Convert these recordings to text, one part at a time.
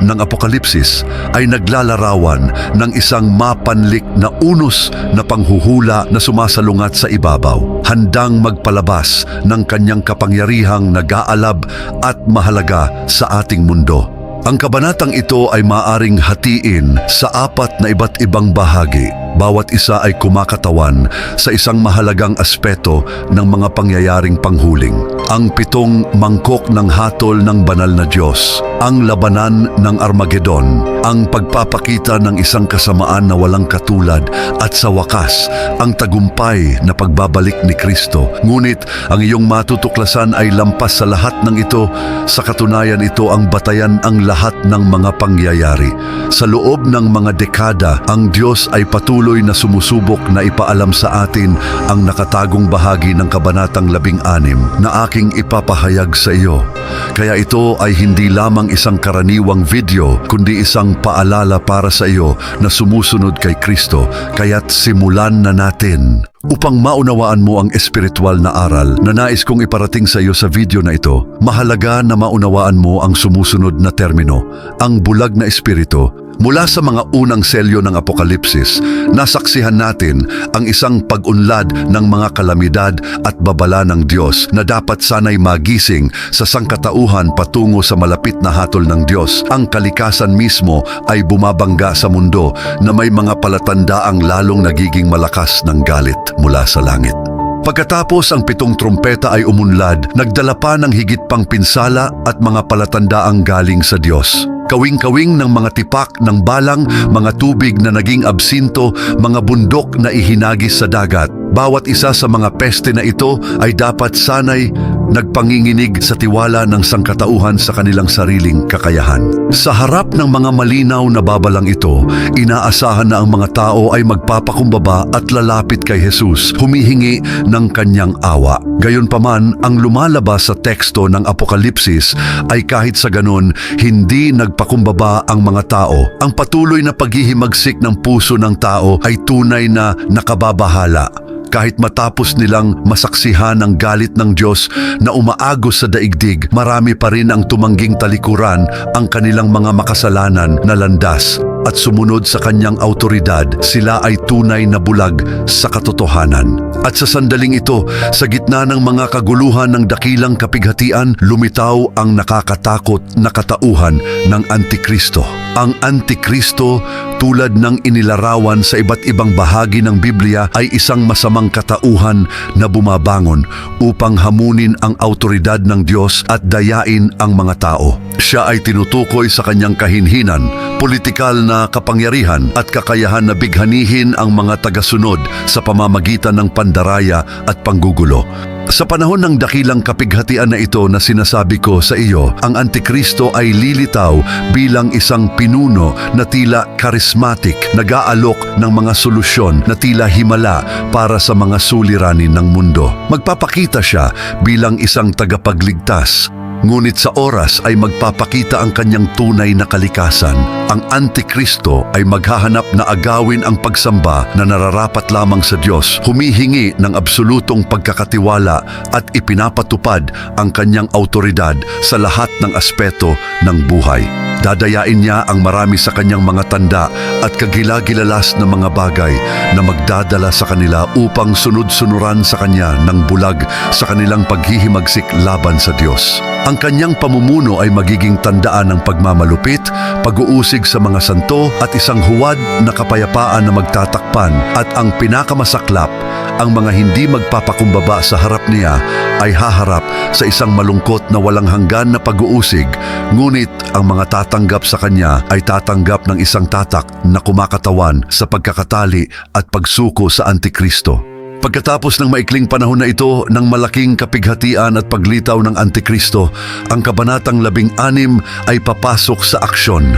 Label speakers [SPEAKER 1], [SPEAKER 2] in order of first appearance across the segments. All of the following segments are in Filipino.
[SPEAKER 1] ng Apokalipsis ay naglalarawan ng isang mapanlik na unos na panghuhula na sumasalungat sa ibabaw, handang magpalabas ng kanyang kapangyarihang nag-aalab at mahalaga sa ating mundo. Ang kabanatang ito ay maaring hatiin sa apat na iba't ibang bahagi. Bawat isa ay kumakatawan sa isang mahalagang aspeto ng mga pangyayaring panghuling. Ang pitong mangkok ng hatol ng banal na Diyos, ang labanan ng Armageddon, ang pagpapakita ng isang kasamaan na walang katulad at sa wakas, ang tagumpay na pagbabalik ni Kristo. Ngunit ang iyong matutuklasan ay lampas sa lahat ng ito. Sa katunayan ito ang batayan ang lahat ng mga pangyayari. Sa loob ng mga dekada, ang Diyos ay patuloy na sumusubok na ipaalam sa atin ang nakatagong bahagi ng Kabanatang Labing Anim na aking ipapahayag sa iyo. Kaya ito ay hindi lamang isang karaniwang video, kundi isang paalala para sa iyo na sumusunod kay Kristo. Kaya't simulan na natin. Upang maunawaan mo ang espiritual na aral na nais kong iparating sa iyo sa video na ito, mahalaga na maunawaan mo ang sumusunod na termino, ang bulag na espiritu Mula sa mga unang selyo ng Apokalipsis, nasaksihan natin ang isang pag-unlad ng mga kalamidad at babala ng Diyos na dapat sanay magising sa sangkatauhan patungo sa malapit na hatol ng Diyos. Ang kalikasan mismo ay bumabangga sa mundo na may mga palatandaang lalong nagiging malakas ng galit mula sa langit. Pagkatapos ang pitong trumpeta ay umunlad, nagdala pa ng higit pang pinsala at mga palatandaang galing sa Diyos. Kawing-kawing ng mga tipak ng balang, mga tubig na naging absinto, mga bundok na ihinagis sa dagat. Bawat isa sa mga peste na ito ay dapat sanay nagpanginginig sa tiwala ng sangkatauhan sa kanilang sariling kakayahan. Sa harap ng mga malinaw na babalang ito, inaasahan na ang mga tao ay magpapakumbaba at lalapit kay Jesus, humihingi ng kanyang awa. Gayunpaman, ang lumalabas sa teksto ng Apokalipsis ay kahit sa ganun, hindi nagpakumbaba ang mga tao. Ang patuloy na paghihimagsik ng puso ng tao ay tunay na nakababahala kahit matapos nilang masaksihan ang galit ng Diyos na umaagos sa daigdig, marami pa rin ang tumangging talikuran ang kanilang mga makasalanan na landas at sumunod sa kanyang autoridad, sila ay tunay na bulag sa katotohanan. At sa sandaling ito, sa gitna ng mga kaguluhan ng dakilang kapighatian, lumitaw ang nakakatakot na katauhan ng Antikristo. Ang Antikristo, tulad ng inilarawan sa iba't ibang bahagi ng Biblia, ay isang masamang katauhan na bumabangon upang hamunin ang autoridad ng Diyos at dayain ang mga tao. Siya ay tinutukoy sa kanyang kahinhinan, politikal na kapangyarihan at kakayahan na bighanihin ang mga tagasunod sa pamamagitan ng pandaraya at panggugulo. Sa panahon ng dakilang kapighatian na ito na sinasabi ko sa iyo, ang Antikristo ay lilitaw bilang isang pinuno na tila charismatic, nag-aalok ng mga solusyon na tila himala para sa mga suliranin ng mundo. Magpapakita siya bilang isang tagapagligtas, Ngunit sa oras ay magpapakita ang kanyang tunay na kalikasan. Ang Antikristo ay maghahanap na agawin ang pagsamba na nararapat lamang sa Diyos, humihingi ng absolutong pagkakatiwala at ipinapatupad ang kanyang autoridad sa lahat ng aspeto ng buhay. Dadayain niya ang marami sa kanyang mga tanda at kagilagilalas na mga bagay na magdadala sa kanila upang sunod-sunuran sa kanya ng bulag sa kanilang paghihimagsik laban sa Diyos. Ang kanyang pamumuno ay magiging tandaan ng pagmamalupit, pag-uusig sa mga santo at isang huwad na kapayapaan na magtatakpan at ang pinakamasaklap, ang mga hindi magpapakumbaba sa harap niya ay haharap sa isang malungkot na walang hanggan na pag-uusig, ngunit ang mga tatanggap sa kanya ay tatanggap ng isang tatak na kumakatawan sa pagkakatali at pagsuko sa Antikristo. Pagkatapos ng maikling panahon na ito ng malaking kapighatian at paglitaw ng Antikristo, ang kabanatang labing anim ay papasok sa aksyon.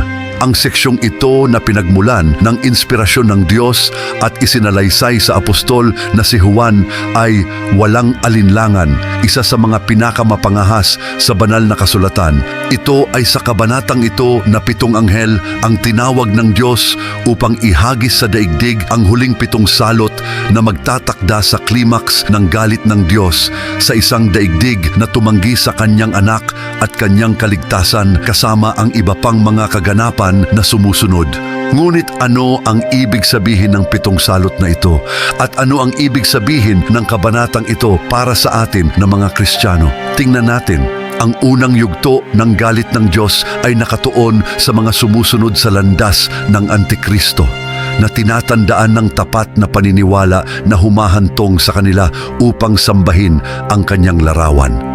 [SPEAKER 1] Ang seksyong ito na pinagmulan ng inspirasyon ng Diyos at isinalaysay sa apostol na si Juan ay walang alinlangan, isa sa mga pinakamapangahas sa banal na kasulatan. Ito ay sa kabanatang ito na pitong anghel ang tinawag ng Diyos upang ihagis sa daigdig ang huling pitong salot na magtatakda sa klimaks ng galit ng Diyos sa isang daigdig na tumanggi sa kanyang anak at kanyang kaligtasan kasama ang iba pang mga kaganapan na sumusunod. Ngunit ano ang ibig sabihin ng pitong salot na ito? At ano ang ibig sabihin ng kabanatang ito para sa atin na mga Kristiyano? Tingnan natin. Ang unang yugto ng galit ng Diyos ay nakatuon sa mga sumusunod sa landas ng Antikristo na tinatandaan ng tapat na paniniwala na humahantong sa kanila upang sambahin ang kanyang larawan.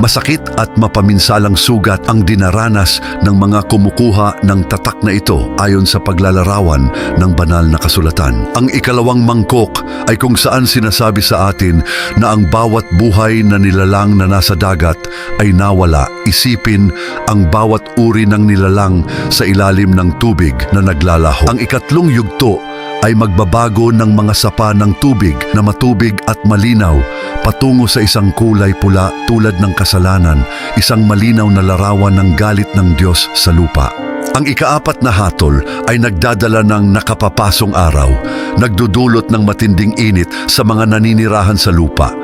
[SPEAKER 1] Masakit at mapaminsalang sugat ang dinaranas ng mga kumukuha ng tatak na ito ayon sa paglalarawan ng banal na kasulatan. Ang ikalawang mangkok ay kung saan sinasabi sa atin na ang bawat buhay na nilalang na nasa dagat ay nawala. Isipin ang bawat uri ng nilalang sa ilalim ng tubig na naglalaho. Ang ikatlong yugto ay magbabago ng mga sapa ng tubig na matubig at malinaw patungo sa isang kulay pula tulad ng kasalanan, isang malinaw na larawan ng galit ng Diyos sa lupa. Ang ikaapat na hatol ay nagdadala ng nakapapasong araw, nagdudulot ng matinding init sa mga naninirahan sa lupa.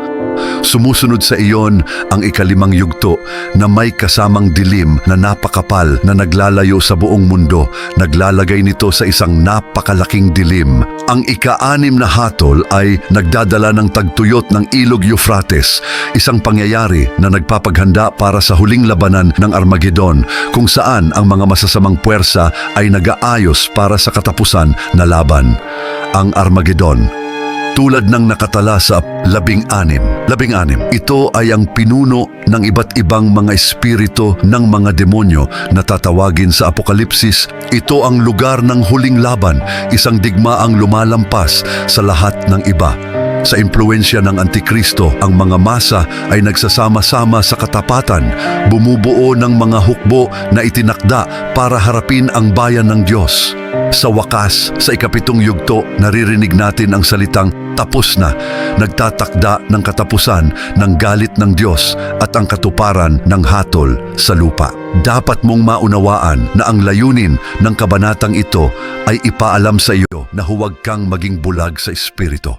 [SPEAKER 1] Sumusunod sa iyon ang ikalimang yugto na may kasamang dilim na napakapal na naglalayo sa buong mundo. Naglalagay nito sa isang napakalaking dilim. Ang ika-anim na hatol ay nagdadala ng tagtuyot ng ilog Euphrates, isang pangyayari na nagpapaghanda para sa huling labanan ng Armageddon kung saan ang mga masasamang puwersa ay nagaayos para sa katapusan na laban. Ang Armageddon tulad ng nakatala sa labing-anim. Labing-anim, ito ay ang pinuno ng iba't ibang mga espiritu ng mga demonyo na tatawagin sa Apokalipsis. Ito ang lugar ng huling laban, isang digmaang lumalampas sa lahat ng iba. Sa impluensya ng Antikristo, ang mga masa ay nagsasama-sama sa katapatan, bumubuo ng mga hukbo na itinakda para harapin ang bayan ng Diyos. Sa wakas, sa ikapitong yugto, naririnig natin ang salitang tapos na, nagtatakda ng katapusan ng galit ng Diyos at ang katuparan ng hatol sa lupa. Dapat mong maunawaan na ang layunin ng kabanatang ito ay ipaalam sa iyo na huwag kang maging bulag sa espiritu.